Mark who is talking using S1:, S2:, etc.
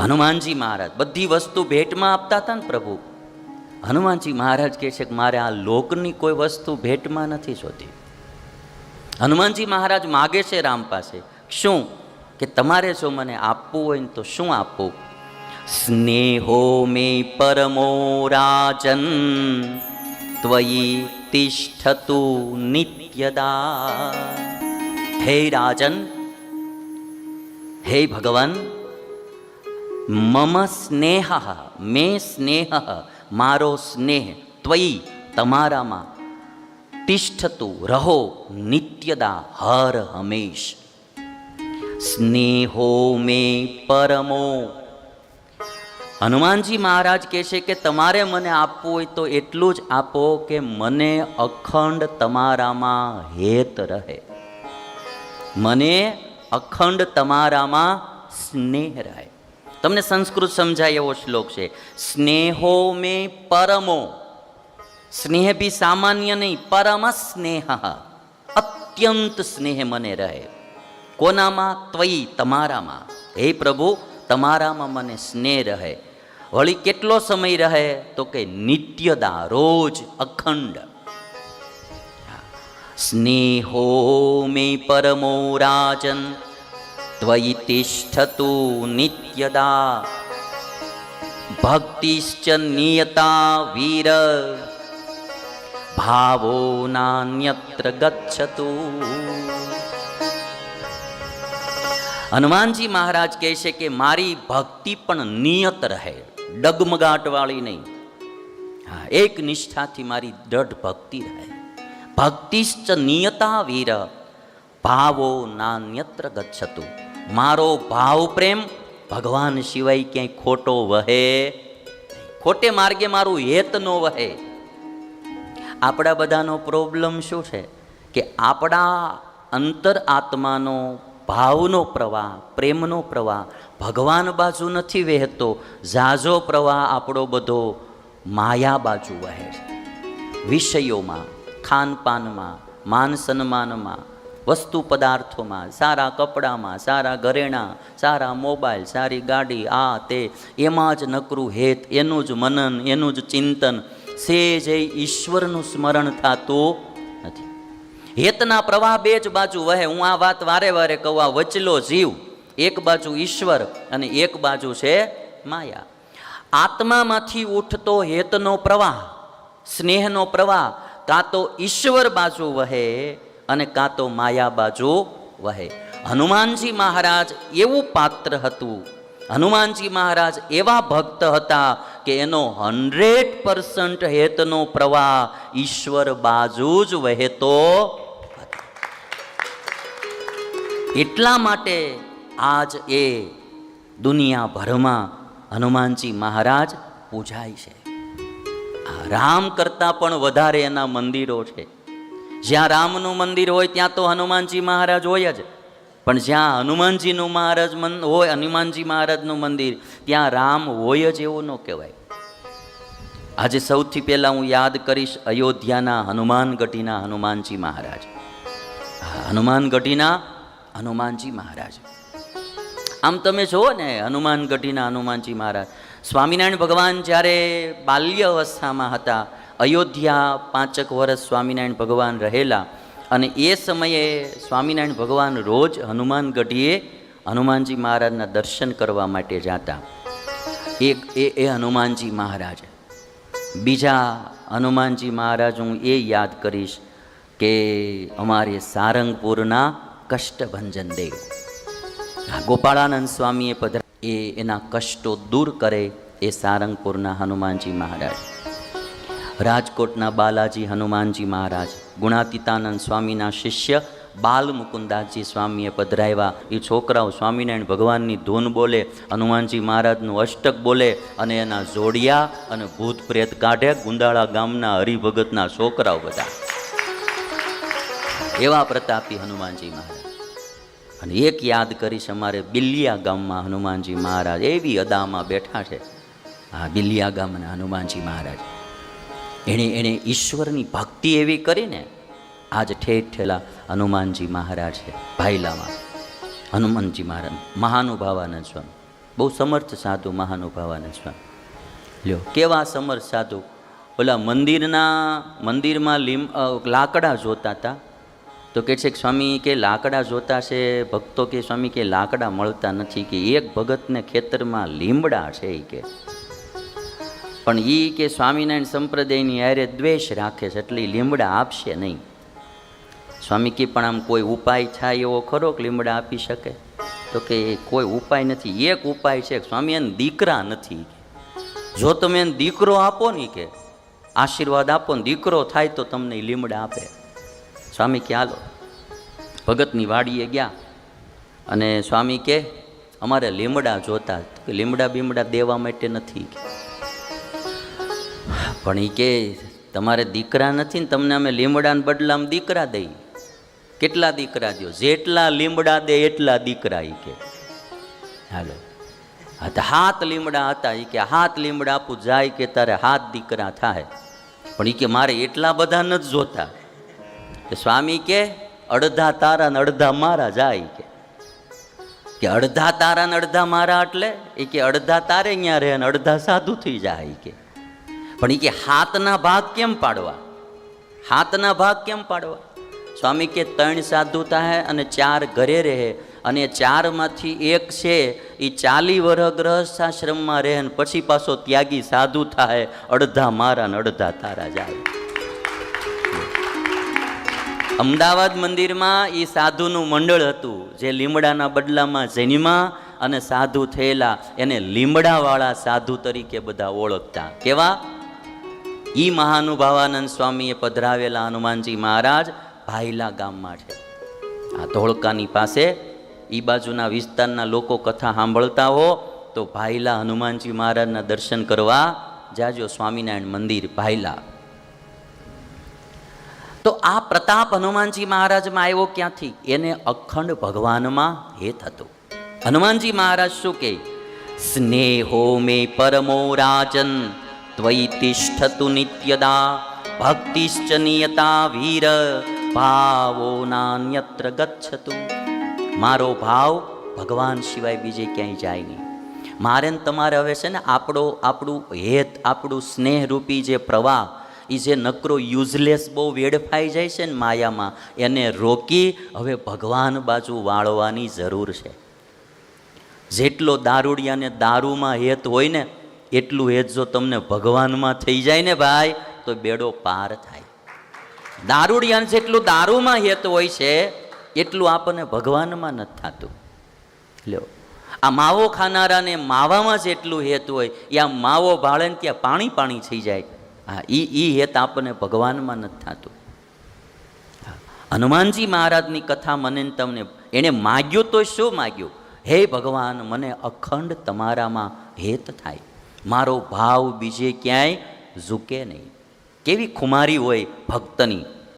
S1: હનુમાનજી મહારાજ, બધી વસ્તુ ભેટમાં આપતા હતા ને પ્રભુ. હનુમાનજી મહારાજ કહે છે કે મારે આ લોકની કોઈ વસ્તુ ભેટમાં નથી જોતી. હનુમાનજી મહારાજ માગે છે રામ પાસે, શું? કે તમારે જો મને આપવું હોય ને તો શું આપવું? સ્નેહો મે પરમો રાજન, ત્વયી તિષ્ઠતુ નિત્યદા. હે રાજન, હે ભગવાન મમ સ્નેહ મે સ્નેહ મારો સ્નેહ ત્વયી તમારામાં તિષ્ઠતું રહો નિત્યદા હર હંમેશ સ્નેહો મે પરમો હનુમાનજી મહારાજ કહે છે કે તમારે મને આપવું હોય તો એટલું જ આપો કે મને અખંડ તમારામાં હેત રહે. મને અખંડ તમારામાં સ્નેહ રહે. તમને સંસ્કૃત સમજાય એવો શ્લોક છે, સ્નેહો મે પરમો. સ્નેહ બી સામાન્ય નહીં, પરમ સ્નેહ. અત્યંત સ્નેહ મને રહે. કોનામાં? ત્વયી તમારામાં. હે પ્રભુ, તમારામાં મને સ્નેહ રહે. વળી કેટલો સમય રહે? તો કે નિત્યદા રોજ અખંડ. સ્નેહો મે પરમો રાજન. ત્વયી નિત્યદા ભક્તિશ્ચ નિયતા વીર ભાવો નાન્યત્ર ગચ્છતુ હનુમાનજી મહારાજ કહે છે કે મારી ભક્તિ પણ નિયત રહે ડગમગાટવાળી નહીં હા એક નિષ્ઠાથી મારી દ્રઢ ભક્તિ રહે ભક્તિશ્ચ નિયતા વીર ભાવો નાન્યત્ર ગચ્છતુ મારો ભાવ પ્રેમ ભગવાન સિવાય ક્યાંય ખોટો વહે ખોટે માર્ગે મારું હેત ન વહે. આપણા બધાનો પ્રોબ્લેમ શું છે? કે આપણા અંતર આત્માનો ભાવનો પ્રવાહ, પ્રેમનો પ્રવાહ ભગવાન બાજુ નથી વહેતો. ઝાઝો પ્રવાહ આપણો બધો માયા બાજુ વહે છે. વિષયોમાં, ખાનપાનમાં, માન સન્માનમાં વસ્તુ પદાર્થોમાં, સારા કપડામાં, સારા ઘરેણાં, સારા મોબાઈલ, સારી ગાડી, આ, તે, એમાં જ નકરું હેત, એનું જ મનન, એનું જ ચિંતન. સે એ ઈશ્વરનું સ્મરણ થતું નથી. હેતના પ્રવાહ બે જ બાજુ વહે. હું આ વાત વારે વારે કહું, આ વચલો જીવ, એક બાજુ ઈશ્વર અને એક બાજુ છે માયા. આત્મામાંથી ઉઠતો હેતનો પ્રવાહ, સ્નેહનો પ્રવાહ, કાં તો ઈશ્વર બાજુ વહે અને કાં તો માયા બાજુ વહે. હનુમાનજી મહારાજ એવું પાત્ર હતું. હનુમાનજી મહારાજ એવા ભક્ત હતા કે એનો હંડ્રેડ પર્સન્ટ હેતનો પ્રવાહ ઈશ્વર બાજુ જ વહેતો એટલા માટે આજ એ દુનિયાભરમાં હનુમાનજી મહારાજ પૂજાય છે. રામ કરતાં પણ વધારે એના મંદિરો છે. જ્યાં રામનું મંદિર હોય ત્યાં તો હનુમાનજી મહારાજ હોય જ. પણ જ્યાં હનુમાનજીનું મહારાજ મન હોય, હનુમાનજી મહારાજનું મંદિર, ત્યાં રામ હોય જ એવું ન કહેવાય. આજે સૌથી પહેલાં હું યાદ કરીશ અયોધ્યાના હનુમાનગઢીના હનુમાનજી મહારાજ. હનુમાનગઢીના હનુમાનજી મહારાજ. આમ તમે જુઓ ને હનુમાનગઢીના હનુમાનજી મહારાજ. સ્વામિનારાયણ ભગવાન જ્યારે બાલ્ય અવસ્થામાં હતા અયોધ્યા પાંચક વર્ષ સ્વામિનારાયણ ભગવાન રહેલા અને એ સમયે સ્વામિનારાયણ ભગવાન રોજ હનુમાન ગઢીએ હનુમાનજી મહારાજના દર્શન કરવા માટે જતા. એક એ એ હનુમાનજી મહારાજ. બીજા હનુમાનજી મહારાજ હું એ યાદ કરીશ કે અમારે સારંગપુરના કષ્ટભંજન દેવ. ગોપાળાનંદ સ્વામીએ પધરા એ એના કષ્ટો દૂર કરે એ સારંગપુરના હનુમાનજી મહારાજ. રાજકોટના બાલાજી હનુમાનજી મહારાજ, ગુણાતીતાનંદ સ્વામીના શિષ્ય, બાલ મુકુંદાસજી સ્વામીએ પધરાવ્યા. એ છોકરાઓ સ્વામિનારાયણ ભગવાનની ધૂન બોલે, હનુમાનજી મહારાજનું અષ્ટક બોલે અને એના જોડિયા અને ભૂત પ્રેત કાઢે ગુંદાળા ગામના હરિભગતના છોકરાઓ બધા. એવા પ્રતાપી હનુમાનજી મહારાજ. અને એક યાદ કરીશ અમારે બિલિયા ગામમાં હનુમાનજી મહારાજ, એવી અદામાં બેઠા છે. હા, બિલિયા ગામના હનુમાનજી મહારાજ. એણે એણે ઈશ્વરની ભક્તિ એવી કરીને આજ ઠેઠ ઠેલા હનુમાનજી મહારાજ છે ભાઈલામાં હનુમાનજી મહારાજ મહાનુભાવાનંદ સ્વામી. બહુ સમર્થ સાધુ, મહાનુભાવાના સ્વામી. લ્યો, કેવા સમર્થ સાધુ. ઓલા મંદિરના, મંદિરમાં લીમ લાકડા જોતા હતા તો કે છે કે સ્વામી કે લાકડા જોતા છે, ભક્તો કે સ્વામી કે લાકડા મળતા નથી, કે એક ભગતને ખેતરમાં લીમડા છે એ કે. પણ એ કે સ્વામિનારાયણ સંપ્રદાયની હારે દ્વેષ રાખે છે એટલે લીમડા આપશે નહીં. સ્વામી કે પણ આમ કોઈ ઉપાય થાય એવો ખરો કે લીમડા આપી શકે? તો કે કોઈ ઉપાય નથી. એક ઉપાય છે સ્વામી એને દીકરા નથી જો તમે એને દીકરો આપો ને કે, આશીર્વાદ આપો ને દીકરો થાય તો તમને લીમડા આપે. સ્વામી કે હાલો, ભગતની વાડીએ ગયા અને સ્વામી કે, અમારે લીમડા જોતા કે લીમડા બીમડા દેવા માટે નથી પણ એ કે તમારે દીકરા નથી ને તમને અમે લીમડાના બદલામાં દીકરા દઈ કેટલા દીકરા દો જેટલા લીમડા દે એટલા દીકરા એ કે. હાલો. હા હાથ લીમડા હતા એ કે હાથ લીમડા આપું, જાય કે તારે હાથ દીકરા થાય. પણ એ કે મારે એટલા બધા નથી જોતા. કે સ્વામી કે, અડધા તારા ને અડધા મારા જાય કે. કે અડધા તારા ને અડધા મારા એટલે એ કે અડધા તારે અહીંયા રહે ને અડધા સાધુ થઈ જાય કે. પણ એ કે હાથના ભાગ કેમ પાડવા? હાથના ભાગ કેમ પાડવા? સ્વામી કે ત્રણ સાધુ થાય અને ચાર ઘરે રહે. અને ચારમાંથી એક છે એ ચાલી વર્ષ ગ્રહસ્થ આશ્રમમાં રહે અને પછી પાછો ત્યાગી સાધુ થાય અડધા મારા ને અડધા તારા જાય. અમદાવાદ મંદિરમાં એ સાધુનું મંડળ હતું, જે લીમડાના બદલામાં જન્મા અને સાધુ થયેલા. એને લીમડાવાળા સાધુ તરીકે બધા ઓળખતા. કેવા? ઈ મહાનુભાવાનંદ સ્વામીએ પધરાવેલા હનુમાનજી મહારાજ ભાઈલા ગામમાં છે. આ ધોળકાની પાસે ઈ બાજુના વિસ્તારના લોકો કથા સાંભળતા હો તો ભાઈલા હનુમાનજી મહારાજના દર્શન કરવા જાજો સ્વામિનારાયણ મંદિર ભાઈલા તો આ પ્રતાપ હનુમાનજી મહારાજમાં આવ્યો ક્યાંથી? એને અખંડ ભગવાનમાં હેત હતો. હનુમાનજી મહારાજ શું કહે સ્નેહો મે પરમો રાજન ત્વયી તિષ્ઠતુ નિત્યદા ભક્તિશ્ચ નિયતા વીર ભાવો નાન્યત્ર ગચ્છતુ મારો ભાવ ભગવાન સિવાય બીજે ક્યાંય જાય નહીં। મારે ને તમારે હવે છે ને આપણો, આપણું હેત, આપણું સ્નેહરૂપી જે પ્રવાહ એ જે નકરો યુઝલેસ બહુ વેડફાઈ જાય છે ને માયામાં, એને રોકી હવે ભગવાન બાજુ વાળવાની જરૂર છે। જેટલો દારૂડિયાને દારૂમાં હેત હોય ને એટલું હેત જો તમને ભગવાનમાં થઈ જાય ને ભાઈ, તો બેડો પાર થાય. દારૂડિયાન જેટલું દારૂમાં હેત હોય છે, એટલું આપણને ભગવાનમાં નથી થતું. લ્યો, આ માવો ખાનારાને માવામાં જેટલું હેત હોય, એ આ માવો ભાળે ને ત્યાં પાણી પાણી થઈ જાય. હા એ એ હેત આપણને ભગવાનમાં નથી થતું. હનુમાનજી મહારાજની કથા મને તમને, એણે માગ્યું તો શું માગ્યું? હે ભગવાન, મને અખંડ તમારામાં હેત થાય. મારો ભાવ બીજે ક્યાંય ઝૂકે નહીં. કેવી ખુમારી હોય ભક્તની.